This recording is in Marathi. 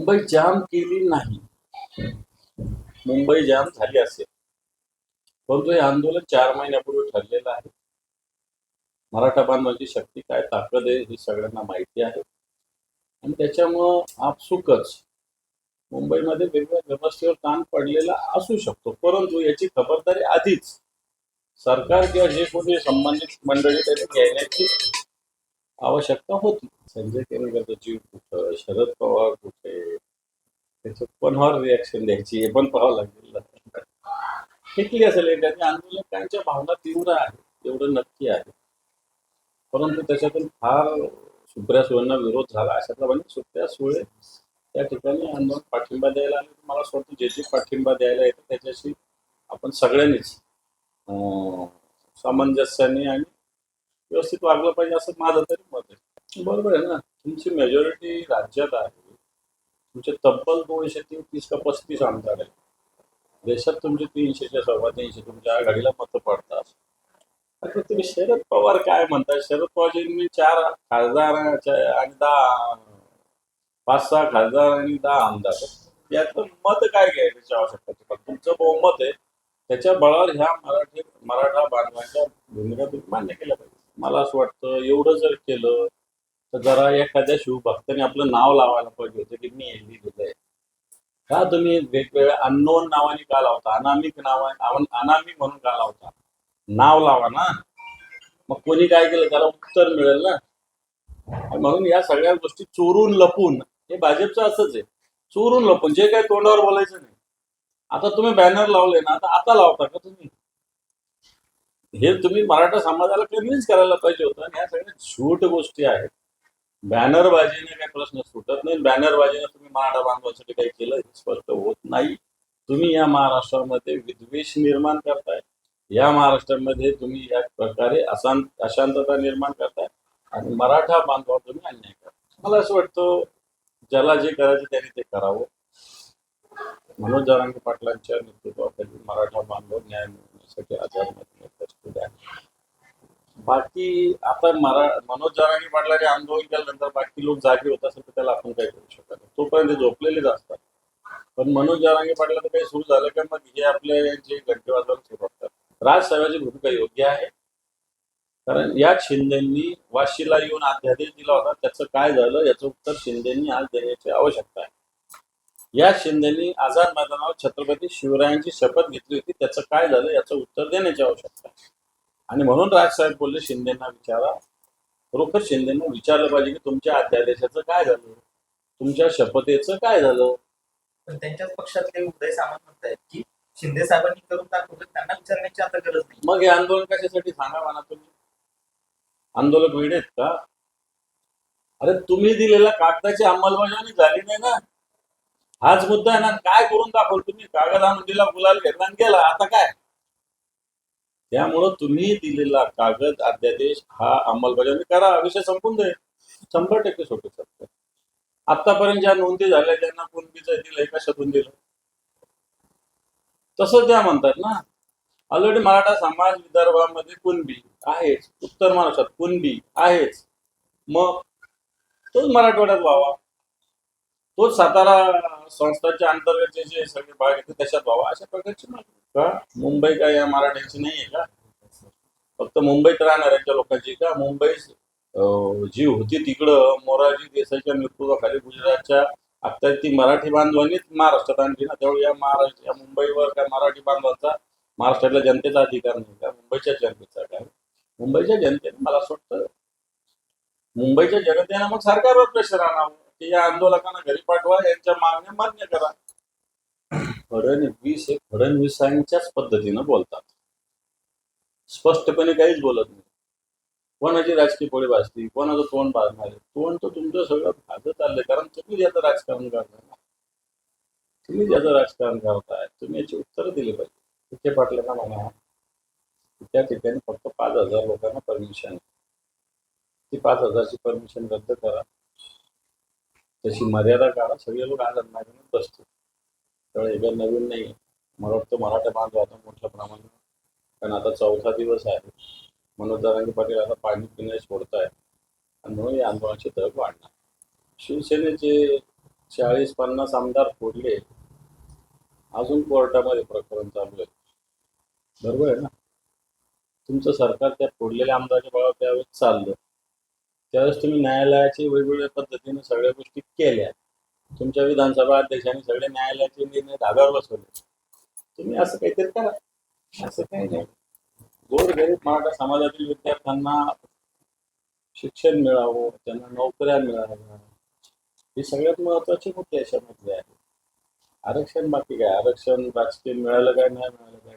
मुंबई जाम केली नाही. मुंबई जाम झाली असेल. परंतु हे आंदोलन चार महिन्यापूर्वी ठरलेलं आहे. मराठा बांधवांची शक्ती काय ताकद आहे हे सगळ्यांना माहिती आहे. आणि त्याच्यामुळं आपसुकच मुंबईमध्ये वेगवेगळ्या व्यवस्थेवर ताण पडलेला असू शकतो. परंतु याची खबरदारी आधीच सरकार किंवा जे कोणी संबंधित मंडळी त्यांनी घेण्याची आवश्यकता होती. संजय केंद्रेकरचा जीव कुठं शरद पवार कुठे त्याचं कोणावर रिॲक्शन द्यायची हे पण पाहावं लागेल. टिकली असेल एखादी आंदोलकांच्या भावना तीव्र आहेत एवढं नक्की आहे. परंतु त्याच्यातून फार सुप्रिया सुळेंना विरोध झाला. अशातला म्हणजे सुप्रिया सुळे त्या ठिकाणी आंदोलन पाठिंबा द्यायला आले. मला असं वाटतं जे जे पाठिंबा द्यायला येतं त्याच्याशी आपण सगळ्यांनीच सामंजस्याने आणि व्यवस्थित वागलं पाहिजे असं माझं तरी मत आहे. बरोबर आहे ना? तुमची मेजॉरिटी राज्यात आहे. तुमचे तब्बल दोनशे तीन तीस का पस्तीस आमदार आहेत. देशात तुमचे तीनशेच्या सव्वा तीनशे तुमच्या आघाडीला मतं पडतात. आता तुम्ही शरद पवार काय म्हणताय? शरद पवारजींनी चार खासदार आणि दहा पाच सहा खासदार आणि दहा आमदार यातलं मत काय घ्यायची आवश्यकता तुमचं बहुमत आहे. त्याच्या बळावर ह्या मराठी मराठा बांधवांच्या भूमिका तुम्ही मान्य केल्या पाहिजे मला असं वाटतं एवढं जर केलं तर जरा एखाद्या शिवभक्ताने आपलं नाव लावायला पाहिजे होतं की मी हे आहे. का तुम्ही वेगवेगळ्या अननोन नावाने का लावता? अनामिक नावा अनामिक म्हणून का लावता? नाव लावा ना. मग कोणी काय केलं? त्याला उत्तर मिळेल ना. म्हणून या सगळ्या गोष्टी चोरून लपून हे भाजपचं असंच आहे. चोरून लपून जे काही तोंडावर बोलायचं नाही. आता तुम्ही बॅनर लावले ना आता आता लावता का तुम्ही? हे तुम्ही मराठा समाजाला कन्व्हिन्स करायला पाहिजे होतं. आणि ह्या सगळ्या झूट गोष्टी आहेत. बॅनरबाजीने काही प्रश्न सुटत नाही बॅनरबाजीने तुम्ही मराठा बांधवासाठी काही केलं हे स्पष्ट होत नाही. तुम्ही या महाराष्ट्रामध्ये विद्वेष निर्माण करताय. या महाराष्ट्रामध्ये तुम्ही या प्रकारे अशांत अशांतता निर्माण करताय आणि मराठा बांधवावर तुम्ही अन्याय करताय. मला असं वाटतं ज्याला जे करायचं त्याने ते करावं. मनोज जरांगे पाटलांच्या नेतृत्वाखाली मराठा बांधव न्याय मिळवण्यासाठी आझादमध्ये बाकी आता मरा मनोज जरांगे पाटलांनी आंदोलन केल्यानंतर बाकी लोक जागे होत असेल तर त्याला आपण काही करू शकत नाही. तोपर्यंत झोपलेलेच असतात. पण मनोज जहरांगी पाडला तर काही सुरू झालं का मग हे आपले जे घंटे वाजवायला सुरू असतात राजसाहेबाची भूमिका योग्य आहे? कारण या शिंदेंनी वाशीला येऊन अध्यादेश दिला होता. त्याचं काय झालं याचं उत्तर शिंदेंनी आज देण्याची आवश्यकता आहे. या शिंदेनी आझाद मैदानावर छत्रपती शिवरायांची शपथ घेतली होती. त्याचं काय झालं याचं उत्तर देण्याची आवश्यकता आहे. आणि म्हणून राजसाहेब बोलले शिंदेना विचारा. खरोखर शिंदेना विचारलं पाहिजे की तुमच्या अध्यादेशाचं काय झालं? तुमच्या शपथेचं काय झालं? पण त्यांच्याच पक्षातले उदय सामंत म्हणतायत की शिंदे साहेबांनी करून दाखवलं त्यांना विचारण्याची आता गरज नाही. मग हे आंदोलन कशासाठी सांगा म्हणा तुम्ही? आंदोलक वेळ आहेत का? अरे तुम्ही दिलेल्या कागदाची अंमलबजावणी झाली नाही ना? हाच मुद्दा आहे ना. काय करून दाखवल तुम्ही? कागद आणून दिला गुलाल घेतला आणि गेला. आता काय? त्यामुळं तुम्ही दिलेला कागद अध्यादेश हा अंमलबजावणी करा. विषय संपून दे शंभर टक्के सोडू शकतो आतापर्यंत ज्या नोंदी झाल्या त्यांना कुणबीचं दिलं कशातून दिलं? तसं त्या म्हणतात ना. ऑलरेडी मराठा समाज विदर्भामध्ये कुणबी आहेच. उत्तर महाराष्ट्रात कुणबी आहेच. मग तोच मराठवाड्यात व्हावा. तोच सातारा संस्थांच्या अंतर्गतचे जे सगळे भाग आहेत त्याच्यात व्हावा. अशा प्रकारची मागणी का? मुंबई काय या मराठ्यांची नाहीये का? फक्त मुंबईत राहणाऱ्यांच्या लोकांची का? मुंबई जी होती तिकडं मोरारजी देसाईच्या नेतृत्वाखाली गुजरातच्या आता ती मराठी बांधवांनीच महाराष्ट्रात आणली ना. त्यामुळे या महाराष्ट्र या मुंबईवर काय मराठी बांधवांचा महाराष्ट्रातल्या जनतेचा अधिकार नाही का? मुंबईच्या जनतेचा काय? मुंबईच्या जनतेने मला असं वाटतं मुंबईच्या जनतेनं मग सरकारवर प्रेशर आणावं. की या आंदोलकांना घरी पाठवा यांच्या मागण्या मान्य करा. फडणवीस हे फडणवीसांच्याच पद्धतीनं बोलतात. स्पष्टपणे काहीच बोलत नाही. कोणाची राजकीय पोळी भाजली कोणाचं तोंड भाजणार तोंड तर तुमचं सगळं भाजत आलंय कारण तुम्ही याचं राजकारण करताय ना. तुम्ही ज्याचं राजकारण करताय तुम्ही याची उत्तरं दिली पाहिजे. तिथे पाटलांना म्हणा? त्या ठिकाणी फक्त पाच हजार लोकांना परमिशन ती पाच हजारची परमिशन रद्द करा. त्याची मर्यादा काढा सगळे लोक आज मैदानात बसतील. त्यामुळे हे नवीन नाही. मला वाटतं मराठा बांधव आता मोठ्या प्रमाणात. कारण आता चौथा दिवस आहे. मनोज दारांगी पाटील आता पाणी पिणं सोडत आहे आणि म्हणून या आंदोलनाची तग वाढणार. शिवसेनेचे चाळीस पन्नास आमदार फोडले. अजून कोर्टामध्ये प्रकरण चालू आहे. बरोबर आहे ना? तुमचं सरकार त्या फोडलेल्या आमदाराच्या बाबा त्यावेळेस चाललं. त्यावेळेस तुम्ही न्यायालयाचे वेगवेगळ्या पद्धतीने सगळ्या गोष्टी केल्या. तुमच्या विधानसभा अध्यक्षांनी सगळे न्यायालयाचे निर्णय धाब्यावर बसवले. तुम्ही असं काहीतरी करा. असं काही नाही. गोरगरीब मराठा समाजातील विद्यार्थ्यांना शिक्षण मिळावं त्यांना नोकऱ्या मिळाव्या. हे सगळ्यात महत्त्वाचे मुद्दे याच्यामधले आहेत. आरक्षण बाकी काय? आरक्षण राजकीय मिळालं काय नाही मिळालं काय?